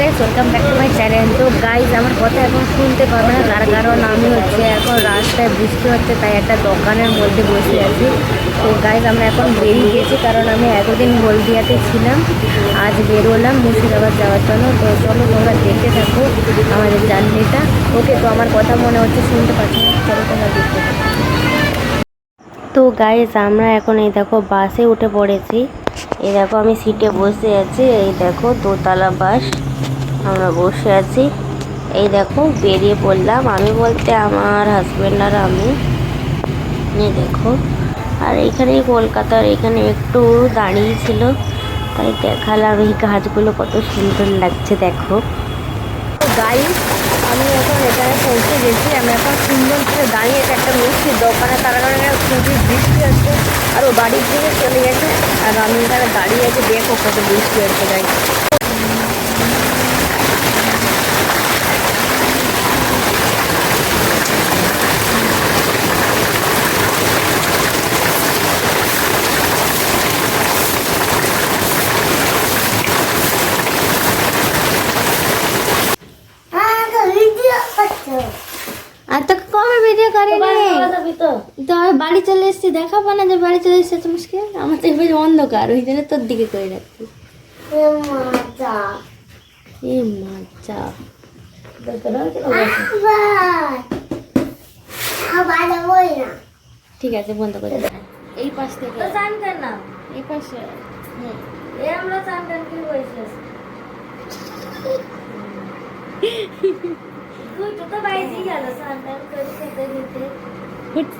Guys welcome back to my channel তো guys আমার কথা এখন শুনতে পারবে না, তার কারণ আমি হচ্ছে এখন রাস্তায় বৃষ্টি হচ্ছে, তাই একটা দোকানের মধ্যে বসে আছি। তো গাইজ আমরা এখন বেরিয়ে গেছি, কারণ আমি এতদিন হলদিয়াতে ছিলাম, আজ বেরোলাম মুর্শিদাবাদ যাওয়ার জন্য। তো চলো তোমরা দেখতে থাকো আমাদের জার্নিটা ওকে তো আমার কথা মনে হচ্ছে শুনতে পাচ্ছি না, চলো তোমরা দেখতে তো গাইজ আমরা এখন এই দেখো বাসে উঠে পড়েছি। এই দেখো আমি সিটে বসে আছি। এই দেখো দোতলা বাস আমরা বসে আছি। এই দেখো বেরিয়ে পড়লাম। আমি বলতে আমার হাজব্যান্ড আর আমি। এই দেখো। আর এখানে কলকাতার এখানে একটু দাঁড়িয়ে ছিল। তাই দেখালাম এই গাছগুলো কত সুন্দর লাগছে, দেখো। গাইজ আমি এখন এখানে পৌঁছে গেছি আমি এখন সুন্দর করে দাঁড়িয়ে একটা মিষ্টির দোকানে তার কারণে খুবই বৃষ্টি আছে আর ও বাড়ির দিকে চলে গেছে। আর আমি এখানে দাঁড়িয়ে আছি, দেখো কত বৃষ্টি হচ্ছে গাই আর তোকে কবে করে তো। আমি বাড়ি চলে এসেছি দেখাবো না যে বাড়ি চলে এসেছে তোমাকে। আমার তো এবার অন্ধকার ওই জন্য তোর দিকে করে রাখছি। এ মজা। ঠিক আছে বন্ধ করে। এই পাশ থেকে। এই পাশে। হুম। হুট। போட்டு விட்